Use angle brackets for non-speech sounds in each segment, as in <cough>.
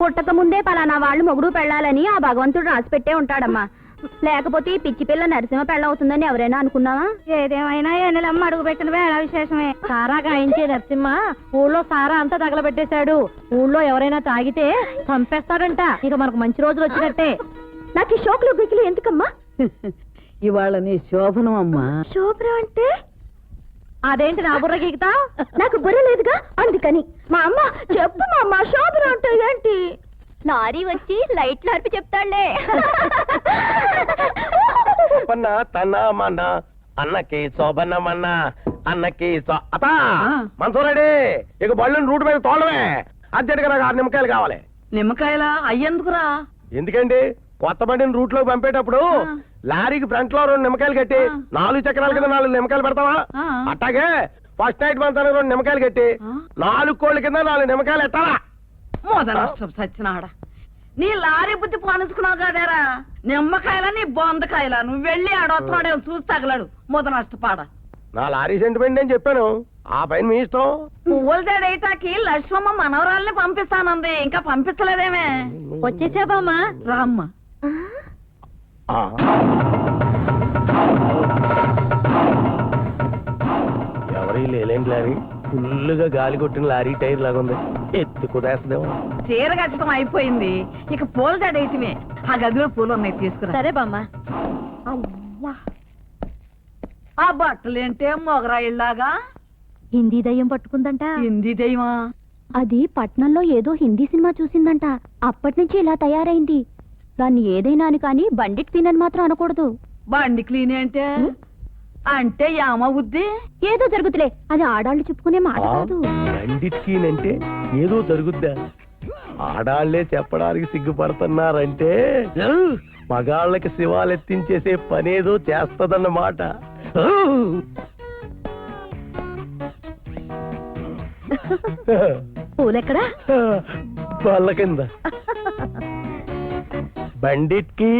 పుట్టక ముందే పలానా వాళ్ళు మొగుడు పెళ్ళాలని ఆ భగవంతుడు రాసి పెట్టే ఉంటాడమ్మా. లేకపోతే ఈ పిచ్చి పిల్ల నరసింహ పెళ్ళ అవుతుందని ఎవరైనా అనుకున్నావా? ఏదేమైనా ఎన్నెలమ్మ అడుగు పెట్టిన వేళ విశేషమే. సారా గాయించే నరసింహ ఊళ్ళో సారా అంతా తగలబెట్టేశాడు. ఊళ్ళో ఎవరైనా తాగితే చంపేస్తాడంట. ఇక మనకు మంచి రోజులు వచ్చినట్టే. నాకు ఈ షోకులు బికిలు ఎందుకమ్మా? <laughs> ఇవాళ నీ శోభనం అమ్మా. శోభ్ర అంటే? అదేంటి నా బుర్ర గీకుతా? <laughs> నాకు బుర్ర లేదుగా అందుకని. మా అమ్మ చెప్పు మా అమ్మ శోభన అంటే ఏంటి? లారీ వచ్చి లైట్లు అర్పి చెప్తాడులే పన్న <laughs> తన మన అన్నకి శోభనమన్న అన్నకి సో- అతా! ఆ. మనసూరెడ్డి ఇక బళ్ళు రూట్ మీద తోలవే అర్జెంట్గా నాకు ఆరు నిమ్మకాయలు కావాలి. నిమ్మకాయల? అయ్యేందుకురా? ఎందుకండి? కొత్త బండిని రూట్లో పంపేటప్పుడు ఆ. లారీకి ఫ్రంట్లో రెండు నిమ్మకాయలు కట్టి. నాలుగు చక్రాల కింద నాలుగు నిమ్మకాయలు పెడతావా. అట్టాగే ఫస్ట్ నైట్ మంతానికి రెండు నిమ్మకాయలు కట్టి. నాలుగు కోళ్ళ కింద నాలుగు నిమ్మకాయలు ఎట్టాలా? మొదలష్టం సచ్చినాడ. నీ లారీ బుద్ధి పోనించుకున్నావు కదేరా? నిమ్మకాయల నీ బొందకాయల. నువ్వు వెళ్ళి ఆడొస్తున్నాడే చూసి తగలడు. మొద నష్టపాడ నా లారీ సెంటిమెంట్ అని చెప్పాను. ఆ పైన మీ ఇష్టం. పువ్వుల దేడైతాకి లక్ష్మమ్మ మనవరాల్ని పంపిస్తానంది. ఇంకా పంపించలేదేమే? వచ్చేసా బామ్మ రామ్మ. ఎవరి లేలేంటి లారీ? ఫుల్లుగా గాలి కొట్టిన లారీ టైర్ లాగా ఉంది. ఎత్తి కుదేస్తుందేమో. చీర కట్టడం అయిపోయింది. ఇక పూల జడైతమే ఆ గదిలో పూలు ఉన్నాయి తీసుకురా. సరే బామ్మ. అవ్వా. ఆ బట్టలేంటే మొగరాయిల్లాగా? హిందీ దయ్యం పట్టుకుందంట. హిందీ దైవా అది పట్నంలో ఏదో హిందీ సినిమా చూసిందంట. అప్పటి నుంచి ఇలా తయారైంది. దాన్ని ఏదైనా అని కానీ బండిట్ తినని మాత్రం అనకూడదు. బండి క్లీన్ అంటే? అంటే ఏమవుద్ది ఏదో జరుగుతులే. అది ఆడాళ్ళు చెప్పుకునే మాట కాదు. అంటే ఏదో జరుగుద్దా? ఆడాళ్ళే చెప్పడానికి సిగ్గుపడుతున్నారంటే? మగాళ్ళకి శివాలెత్తించేసే పనేదో చేస్తదన్నమాట. <laughs> పూలెక్కడా? <laughs> వాళ్ళ కింద. <laughs> पंडित की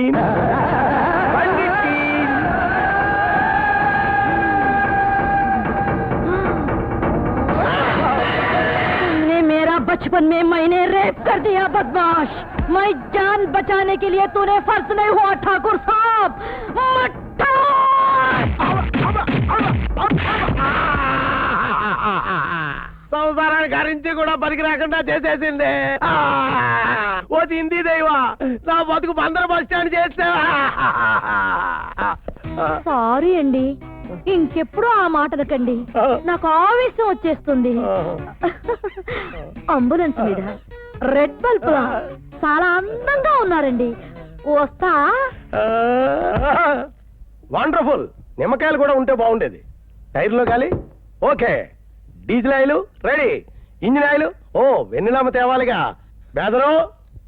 तुमने मेरा बचपन में मैंने रेप कर दिया बदमाश। मैं जान बचाने के लिए तूने फ़र्ज़ नहीं हुआ ठाकुर साहब। मट्ठा సంసారాన్ని గరించి కూడా పనికి రాకుండా చేసేసింది! ఓ హిందీ దైవా నా బతుకు బందర బస్ స్టాండ్ చేస్తే సారీ అండి. ఇంకెప్పుడు ఆ మాట అనకండి. నాకు ఆవేశం వచ్చేస్తుంది. అంబులెన్స్ మీద రెడ్ బల్బ్ చాలా అందంగా ఉన్నారండి. వస్తా. వండర్ఫుల్. నిమ్మకాయలు కూడా ఉంటే బాగుండేది. టైర్లో గాలి? Okay. Diesel oil ready engine oil ఓ వెన్నెలమ్మ తేవాలిగా బెదరు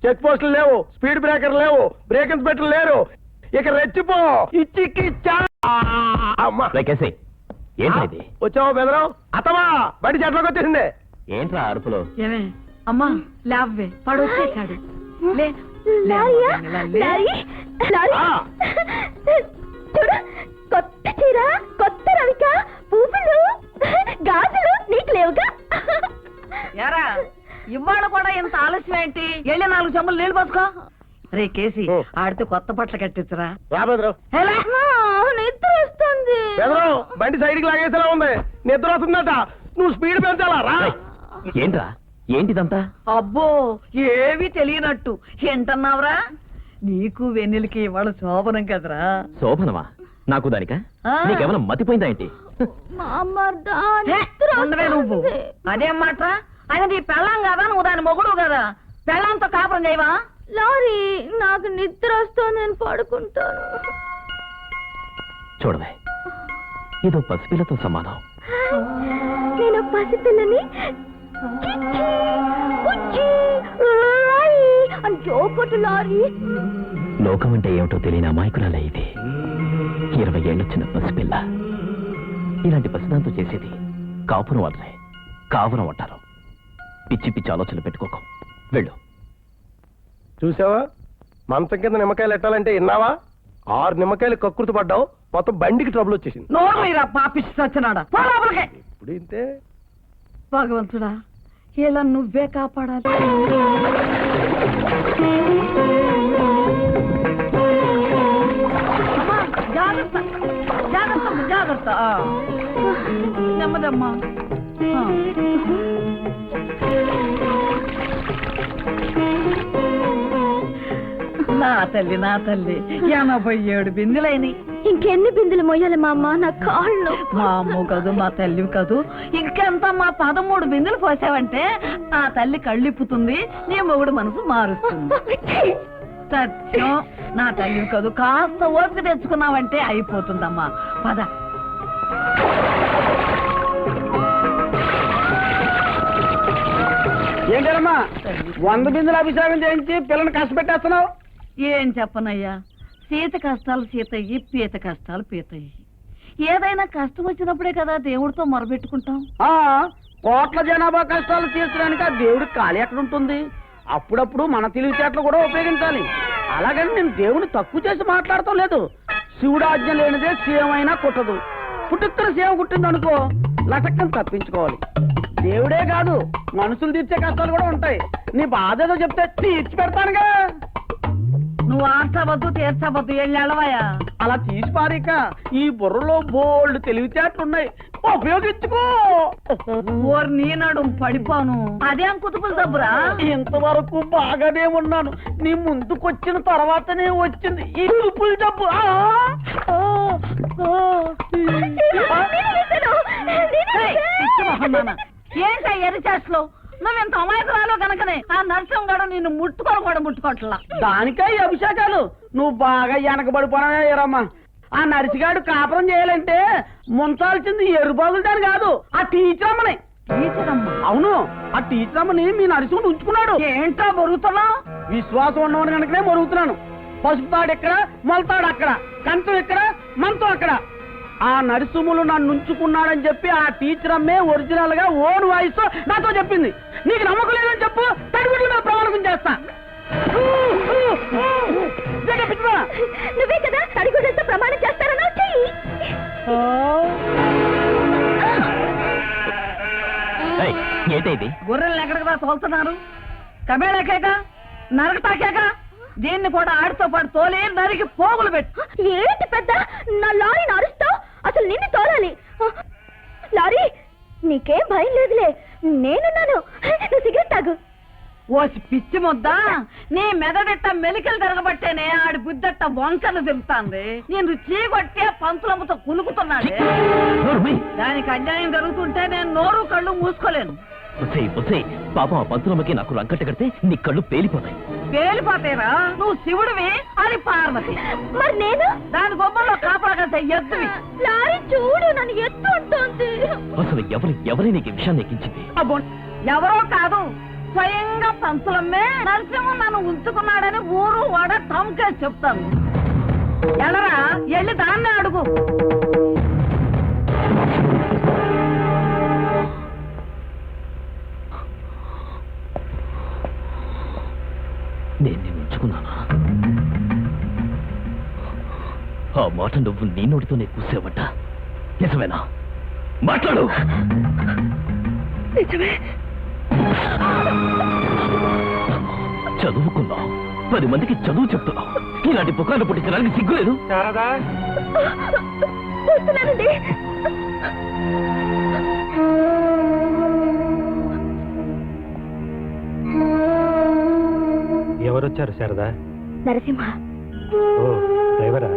చెక్ పోస్టులు లేవు స్పీడ్ బ్రేకర్ లేవు బ్రేక్ ఇన్స్పెక్టర్ లేరు ఇక రెచ్చిపో ఏంట్రా ఇది వచ్చావు బెదరం అత్తమా బడి చెట్లోకి వచ్చేసింది ఏంట్రా అరుపులో ఏమే అమ్మా లేవే పడు వచ్చేసాడు లే లే లారీయా? అమ్మా, లే, లే. లారీ? లారీ? ఆ. చూడు కొత్త చీర కొత్త రవిక పువ్వులు గాజులు నీకు లేవుగా? ఏరా ఇవాళ కూడా ఇంత ఆలస్యం ఏంటి? వెళ్ళి నాలుగు చెంబులు నీళ్ళు పోసుకో. రే కేసి ఓ. ఆడితే కొత్త బట్టలు కట్టించరా. నిద్ర వస్తుంది. బెదరం బండి సైడ్కి లాగేసేలా ఉంది. నిద్ర వస్తుందట. నువ్వు స్పీడ్ పెంచాలా? రా. ఏంట్రా? ఏంటిదంతా? అబ్బో ఏవి తెలియనట్టు. ఏంటన్నావురా? నీకు వెన్నెలకి ఇవాళ శోభనం కదరా. శోభనమా? నాకు దానికా? ఆ. నీకేమైనా మతిపోయిందా ఏంటి? నువ్వు. వస్తుంది. అదేం మాట ఆయన నీ పెళ్ళాం కదా? నువ్వు దాని మొగుడు కదా. పెళ్ళంతో కాపురం చేయవా? లారీ నాకు నిద్ర వస్తుంది నేను పడుకుంటాను. చూడవే ఇదో పసిపిల్లతో సమానం. నేను పసిపిల్లని. లోకం అంటే ఏమిటో తెలియని అమాయకురాలే ఇది. ఇరవై ఏళ్ళొచ్చిన పసిపిల్ల. ఇలాంటి పసిదాంతో చేసేది కాపురం వాళ్ళే. కాపురం అంటారు. పిచ్చి పిచ్చి ఆలోచనలు పెట్టుకోకు. వెళ్ళు. చూసావా? మంచం కింద నిమ్మకాయలు ఎట్టాలంటే విన్నావా? ఆరు నిమ్మకాయలు కక్కుర్తి పడ్డావు మొత్తం బండికి ట్రబుల్ వచ్చేసింది. నోరు ఇప్పుడు ఇంతే. భగవంతుడా ఇలా నువ్వే కాపాడాలి. జాగ్రత్త జాగ్రత్త. నెమ్మదమ్మా. నా తల్లి నా తల్లి ఎనభై ఏడు బిందులైనవి ఇంకెన్ని బిందులు మోయాలి మా అమ్మ? నా కాళ్ళు. మా అమ్మ కదూ మా తల్లి కదూ. ఇంకెంత మా పదమూడు బిందులు పోసావంటే ఆ తల్లి కళ్ళిప్పుతుంది నీ మొగుడు మనసు మారుస్తుంది. <laughs> సత్యం. నా తల్లి కదూ కాస్త ఓపిక తెచ్చుకున్నావంటే అయిపోతుందమ్మా. పద. ఏంటమ్మా? వంద బిందుల అభిషేకం చేయించి పిల్లని కష్టపెట్టేస్తున్నావు ఏం చెప్పనయ్యా? సీత కష్టాలు సీతయ్యి పీత కష్టాలు పీతయ్యి. ఏదైనా కష్టం వచ్చినప్పుడే కదా దేవుడితో మొరబెట్టుకుంటాం. ఆ, కోట్ల జనాభా కష్టాలు తీర్చడానికి ఆ దేవుడికి ఖాళీ ఎక్కడ ఉంటుంది? అప్పుడప్పుడు మన తెలివితేటలు కూడా ఉపయోగించాలి. అలాగని నేను దేవుని తక్కువ చేసి మాట్లాడటం లేదు. శివుడు ఆజ్ఞ లేనిదే సీఎం అయినా కుట్టదు. పుట్టుత్తర సేవ కుట్టింది అనుకో లటక్కం తప్పించుకోవాలి. దేవుడే కాదు మనుషులు తీర్చే కష్టాలు కూడా ఉంటాయి. నీ బాధ ఏదో చెప్తే తీర్చి పెడతానుగా. నువ్వు ఆర్చవద్దు తీర్చవద్దు వెళ్ళవయ్యా అలా తీసి పారిక ఈ బుర్రలో బోల్డ్ తెలివితేటలు ఉన్నాయి ఉపయోగించుకో. ఓర్ నీ నడు పడిపోను. అదేం కుతుపులు దబ్బురా ఇంతవరకు బాగానే ఉన్నాను. నీ ముందుకొచ్చిన తర్వాతనే వచ్చింది. ఈ తుప్పుల డబ్బు. ఏంటా ఎరి చేష్టలు? నువ్వెంత అమాయకురాలు కనుకనే ఆ నరసింహగాడు నిన్ను ముట్టుకొని కూడా ముట్టుకోవట్లా. దానికే ఈ అభిషేకాలు. నువ్వు బాగా వెనకబడిపోయారమ్మా ఆ నరిసిగాడు కాపురం చేయాలంటే ముంచాల్సింది ఎరుబాగులదాని కాదు ఆ టీచర్ అమ్మని. అవును ఆ టీచర్ అమ్మని మీ నరసింహుడు ఉంచుకున్నాడు. ఏంటో బొరుగుతున్నావు? విశ్వాసం ఉన్నవాడు కనుకనే మరుగుతున్నాను పసుపు తాడు ఎక్కడ మొలతాడు అక్కడ కంచం ఎక్కడ మంచం అక్కడ. ఆ నరసింహులు నన్ను ఉంచుకున్నాడని చెప్పి ఆ టీచర్ అమ్మే ఒరిజినల్గా ఓన్ వాయిస్ నాతో చెప్పింది. నీకు నమ్మకం లేదని చెప్పు తడిగుడ్ల మీద ప్రమాణకం చేస్తా? నువ్వే కదా తడిగుడ్డలతో ప్రమాణం చేస్తారన్నావు చెయ్యి ఏయ్, ఏంటి ఇది? గొర్రెల్ని ఎక్కడికి రా తోలుతున్నారు? కమేళకేక నరకటాకేక? దీన్ని కూడా ఆడితో పాటు తోలి నరికి పోగులు పెట్టు. ఏంటి పెద్ద? నా లారీని అరుస్తావు అసలు నిన్ను తోలాలి. లారీ నీకేం భయం లేదులే. నేనున్నాను. నువ్వు సిగరెట్ తాగు. ఓసి పిచ్చి ముద్ద. నీ మెదడెట్ట మెలికలు తిరగబట్టేనే ఆడి బుద్ధట్ట వంకలు తిరుగుతాంది. నేను చీకొట్టే పంతులమ్మతో మూయ్. దానికి అన్యాయం జరుగుతుంటే నేను నోరు కళ్ళు మూసుకోలేను. పాపం ఆ పంతులమ్మకి నాకు రంకట్ట కడితే నీ కళ్ళు పేలిపోతాయి. పేలిపోతేరా నువ్వు శివుడివి అది పార్వతి. మరి నేను? దాని గొప్పలో కాపాడగంటే ఎద్దువి లారీ చూడు నన్ను ఎత్తు ఉంటుంది అసలు ఎవరు ఎవరి నీకు విషయాన్ని ఎక్కించింది? అబ్బో ఎవరో కాదు స్వయంగా పంతులమ్మే నరసింహం నన్ను ఉంచుకున్నాడని ఊరు వాడ తమకే చెప్తాను. ఎలరా వెళ్ళి దాన్నే అడుగు. నేను నిన్ను ఉంచుకున్నానా ఆ మాట నువ్వు నీ నోటితోనే కూసావట. నిజమేనా? మాట్లాడు! నిజమే. చదువుకున్నావు పది మందికి చదువు చెప్తున్నావు ఇలాంటి పుకార్లు పుట్టించడానికి సిగ్గులేదు. వస్తున్నానండి. ఎవరొచ్చారు శారదా? నరసింహ. ఓ డ్రైవరా?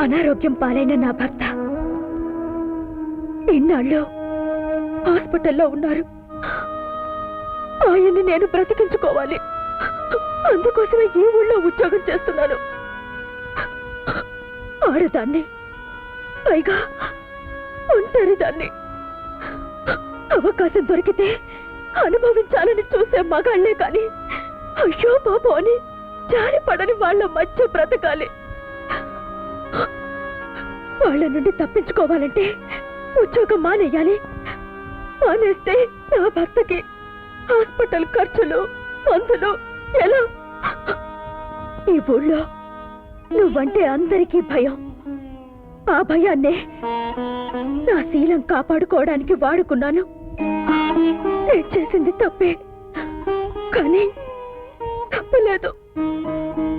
అనారోగ్యం పాలైన నా భర్త ఇన్నాళ్ళు హాస్పిటల్లో ఉన్నారు. ఆయన్ని నేను బ్రతికించుకోవాలి. అందుకోసమే ఈ ఊళ్ళో ఉద్యోగం చేస్తున్నాను. ఆడదాన్ని పైగా ఒంటరి దాన్ని అవకాశం దొరికితే అనుభవించాలని చూసే మగాళ్ళే కాని అయ్యో పాపం అని జారిపడని వాళ్ళ మధ్య బ్రతకాలి. వాళ్ళ నుండి తప్పించుకోవాలంటే ఉద్యోగం మానేయాలి. మానేస్తే నా భర్తకి హాస్పిటల్ ఖర్చులు మందులు ఎలా? ఈ ఊళ్ళో నువ్వంటే అందరికీ భయం. ఆ భయాన్నే నా శీలం కాపాడుకోవడానికి వాడుకున్నాను. నేను చేసింది తప్పే. కానీ తప్పలేదు.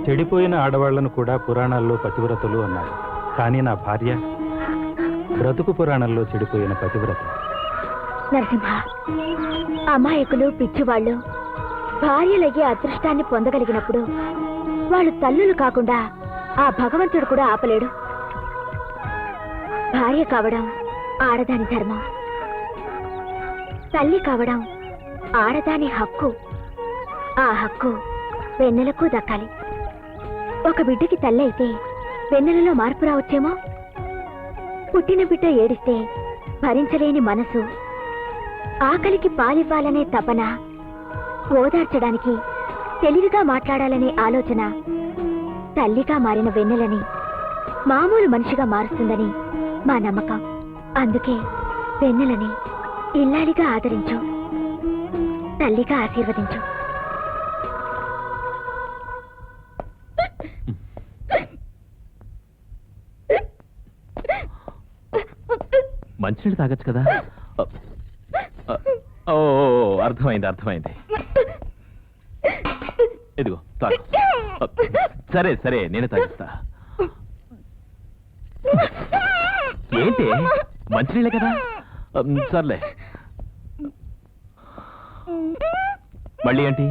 చెడిపోయిన ఆడవాళ్ళను కూడా పురాణాల్లో పతివ్రతలు అన్నారు. కానీ నా భార్య బ్రతుకు పురాణంలో చెడిపోయిన పతివ్రత. నరసింహ అమాయకులు పిచ్చివాళ్ళు భార్యలయ్యే అదృష్టాన్ని పొందగలిగినప్పుడు వాళ్ళు తల్లులు కాకుండా ఆ భగవంతుడు కూడా ఆపలేడు. భార్య కావడం ఆడదాని ధర్మం. తల్లి కావడం ఆడదాని హక్కు. ఆ హక్కు వెన్నెలకు దక్కాలి. ఒక బిడ్డకి తల్లి అయితే వెన్నెలలో మార్పు రావచ్చేమో? పుట్టిన బిడ్డ ఏడిస్తే భరించలేని మనసు. ఆకలికి పాలివ్వాలనే తపన ఓదార్చడానికి తెలివిగా మాట్లాడాలనే ఆలోచన తల్లిగా మారిన వెన్నెలని మామూలు మనిషిగా మారుస్తుందని మా నమ్మకం. అందుకే వెన్నెలని ఇల్లాలిగా ఆదరించు తల్లిగా ఆశీర్వదించు. మంచినీళ్ళు తాగొచ్చు కదా? ఓ అర్థమైంది అర్థమైంది. ఇదిగో తాగు. సరే సరే నేను తాగిస్తా. ఏంటి? మంచినీళ్ళే కదా? సర్లే. మళ్ళీ ఏంటి?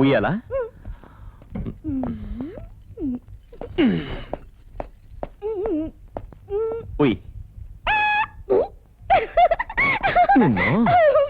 ఉయ్యాలా? నిన్ను <laughs>